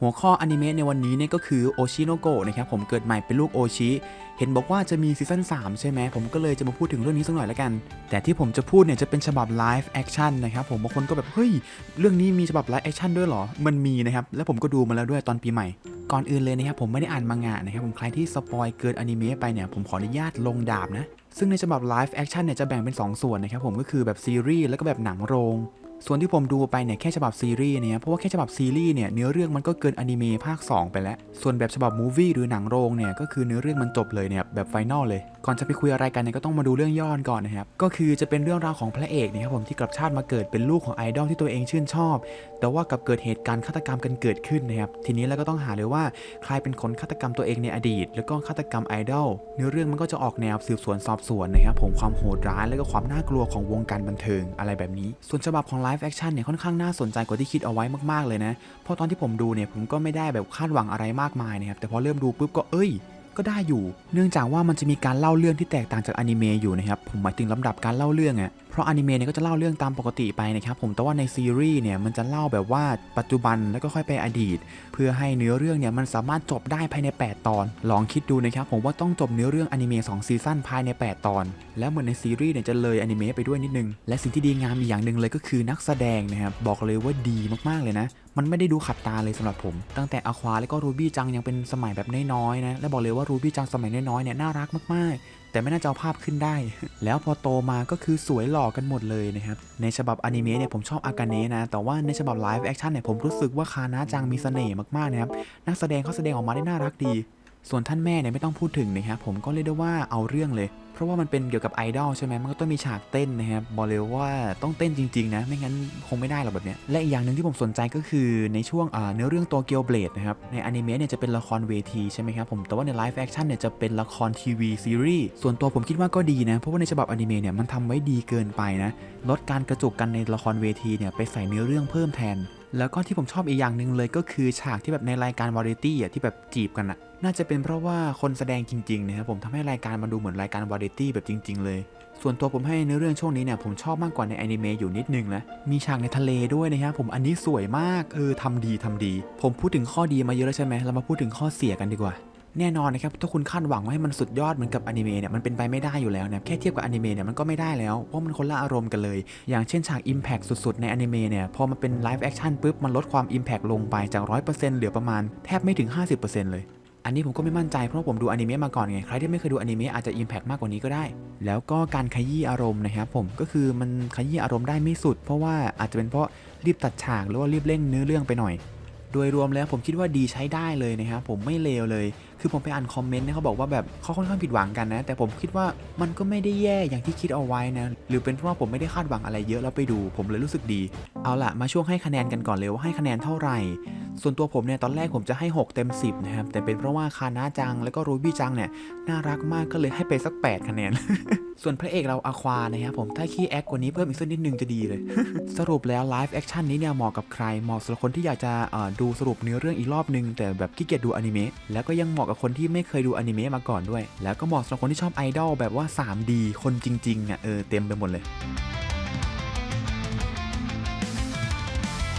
หัวข้ออนิเมะในวันนี้เนี่ยก็คือโอชิโนโกะนะครับผมเกิดใหม่เป็นลูกโอชิ เห็นบอกว่าจะมีซีซั่น3 ใช่ไหมผมก็เลยจะมาพูดถึงเรื่องนี้สักหน่อยละกัน แต่ที่ผมจะพูดเนี่ยจะเป็นฉบับไลฟ์แอคชั่นนะครับผมบางคนก็แบบเฮ้ยเรื่องนี้มีฉบับไลฟ์แอคชั่นด้วยเหรอ มันมีนะครับ แล้วผมก็ดูมาแล้วด้วยตอนปีใหม่ ก่อนอื่นเลยนะครับผมไม่ได้อ่านมังงะนะครับผมใครที่สปอยเกินอนิเมะไปเนี่ยผมขออนุญาตลงดาบนะซึ่งในฉบับไลฟ์แอคชั่นเนี่ยจะแบ่งเป็น 2 ส่วนนะครับผมก็คือแบบซีรีส์แล้วก็แบบหนังโรง ส่วนที่ผมดูไปเนี่ยแค่ฉบับซีรีส์เนี่ยเพราะว่าแค่ฉบับซีรีส์เนี่ยเนื้อเรื่องมันก็เกินอนิเมะภาค 2 ไปแล้ว ส่วนแบบฉบับมูวี่หรือหนังโรงเนี่ยก็คือเนื้อเรื่องมันจบเลยเนี่ยแบบไฟนอลเลย ก่อนจะไปคุยอะไรกันเนี่ยก็ต้องมาดูเรื่องย่อนก่อนนะครับ ก็คือจะเป็นเรื่องราวของพระเอกนะครับผมที่กลับชาติมาเกิดเป็นลูกของไอดอลที่ตัวเองชื่นชอบ แต่ว่ากับเกิดเหตุการณ์ฆาตกรรมกันเกิดขึ้นนะครับ ทีนี้เราก็ต้องหาเลยว่าใครเป็นคนฆาตกรรมตัวเองในอดีต แล้วก็ฆาตกรรมไอดอลเนื้อเรื่องมันก็จะออกแนวสืบสวนสอบสวนนะครับผมความโหดร้ายแล้วก็ความน่ากลัวของวงการบันเทิงอะไรแบบนี้ ส่วนฉบับของไลฟ์แอคชั่นเนี่ยค่อนข้างน่าสนใจกว่าที่คิดเอาไว้มากๆเลยนะเพราะตอนที่ผมดูเนี่ยผมก็ไม่ได้แบบคาดหวังอะไรมากมายนะครับแต่พอเริ่มดูปุ๊บก็เอ้ย ก็ได้อยู่ เนื่องจากว่ามันจะมีการเล่าเรื่องที่แตกต่างจากอนิเมะอยู่นะครับ ผมหมายถึงลำดับการเล่าเรื่องอะ ราะอนิเมะเนี่ยก็จะเล่าเรื่องตามปกติไปนะครับผมแต่ว่าในซีรีส์เนี่ยมันจะเล่าแบบว่าปัจจุบันแล้วก็ค่อยไปอดีต เพื่อให้เนื้อเรื่องเนี่ยมันสามารถจบได้ภายใน 8 ตอน ลองคิดดูนะครับผมว่าต้องจบเนื้อเรื่องอนิเมะ2ซีซั่นภายใน 8 ตอน แล้วเหมือนในซีรีส์เนี่ยจะเลยอนิเมะไปด้วยนิดนึง และสิ่งที่ดีงามอีกอย่างหนึ่งเลยก็คือนักแสดงนะครับบอกเลยว่าดีมากๆเลยนะมันไม่ได้ดูขัดตาเลยสำหรับผม ตั้งแต่อควาแล้วก็รูบี้จังยังเป็นสมัยแบบน้อยๆนะ และบอกเลยว่ารูบี้จังสมัยน้อยๆเนี่ยน่ารักมากๆ แต่ไม่น่าจะเอาภาพขึ้นได้ แล้วพอโตมาก็คือสวยหล่อกันหมดเลยนะครับในฉบับอนิเมะเนี่ยผมชอบอากาเนะนะ แต่ว่าในฉบับไลฟ์แอคชั่นเนี่ยผมรู้สึกว่าคานะจังมีเสน่ห์มากๆนะครับนักแสดงเขาแสดงออกมาได้น่ารักดี ส่วนท่านแม่เนี่ยไม่ต้องพูดถึงนะครับผมก็เรียกได้ว่าเอาเรื่องเลย เพราะว่ามันเป็นเกี่ยวกับไอดอลใช่ไหมมันก็ต้องมีฉากเต้นนะครับบอกเลยว่าต้องเต้นจริง ๆ นะ ไม่งั้นคงไม่ได้หรอกแบบเนี้ยและอีกอย่างหนึ่งที่ผมสนใจก็คือในช่วงเนื้อเรื่องตัวเกียวเบลดนะครับในอนิเมะเนี่ยจะเป็นละครเวทีใช่ไหมครับผมแต่ว่าในไลฟ์แอคชั่นเนี่ยจะเป็นละครทีวีซีรีส์ส่วนตัวผมคิดว่าก็ดีนะเพราะว่าในฉบับอนิเมะเนี่ยมันทำไว้ดีเกินไปนะลดการกระจุกกันในละครเวทีเนี่ยไปใส่เนื้อเรื่องเพิ่มแทนแล้วก็ที่ผมชอบอีกอย่างหนึ่งเลยก็คือฉากที่แบบในรายการวาไรตี้อะที่แบบจีบกันอะ น่าจะเป็นเพราะว่าคนแสดงจริงๆนะครับผมทำให้รายการมันดูเหมือนรายการวาไรตี้แบบจริง ๆ เลย ส่วนตัวผมให้เนื้อเรื่องช่วงนี้เนี่ยผมชอบมากกว่าในอนิเมะอยู่นิดนึงนะ มีฉากในทะเลด้วยนะครับผมอันนี้สวยมากเออทำดีทำดี ผมพูดถึงข้อดีมาเยอะแล้วใช่ไหมเรามาพูดถึงข้อเสียกันดีกว่าแน่นอนนะครับถ้าคุณคาดหวังว่าให้มันสุดยอดเหมือนกับอนิเมะเนี่ยมันเป็นไปไม่ได้อยู่แล้วนะแค่เทียบกับอนิเมะเนี่ยมันก็ไม่ได้แล้วเพราะมันคนละอารมณ์กันเลย อย่างเช่นฉาก Impact สุดๆ ในอนิเมะเนี่ยพอมันเป็นไลฟ์แอคชั่นปุ๊บมันลดความ Impact ลงไปจาก 100%เหลือประมาณแทบไม่ถึง 50%เลย อันนี้ผมก็ไม่มั่นใจเพราะผมดูอนิเมะมาก่อนไง ใครที่ไม่เคยดูอนิเมะอาจจะ Impact มากกว่านี้ก็ได้ แล้วก็การขยี้อารมณ์นะครับผม ก็คือมันขยี้อารมณ์ได้ไม่สุด เพราะว่าอาจจะเป็นเพราะรีบตัดฉากหรือว่ารีบเร่งเนื้อเรื่องไปหน่อย โดยรวมแล้วผมคิดว่าดีใช้ได้เลยนะครับผมไม่เลวเลย คือผมไปอ่านคอมเมนต์นี่ยเขาบอกว่าแบบเขาค่อนข้างผิดหวังกันนะ แต่ผมคิดว่ามันก็ไม่ได้แย่อย่างที่คิดเอาไว้นะ หรือเป็นเพราะว่าผมไม่ได้คาดหวังอะไรเยอะแล้วไปดู ผมเลยรู้สึกดี เอาล่ะมาช่วงให้คะแนนกันก่อนเลยว่าให้คะแนนเท่าไหร่ ส่วนตัวผมเนี่ยตอนแรกผมจะให้ 6 เต็ม 10 นะครับ แต่เป็นเพราะว่าคานาจังแล้วก็รูบี้จังเนี่ยน่ารักมากก็เลยให้ไปสัก 8 คะแนน ส่วนพระเอกเราอาควานะครับผมถ้าขี้แอคกว่านี้เพิ่มอีกสักนิดนึงจะดีเลย สรุปแล้วไลฟ์แอคชั่นนี้เนี่ยเหมาะกับใครเหมาะสำหรับคนที่อยากจะดูสรุปเนื้อเรื่องอีกรอบนึง แต่แบบขี้เกียจดูอนิเมะแล้วก็ยังเหมาะกับคนที่ไม่เคยดูอนิเมะมาก่อนด้วย แล้วก็เหมาะสำหรับคนที่ชอบไอดอลแบบว่า 3D คนจริงๆอะเออเต็มไปหมดเลย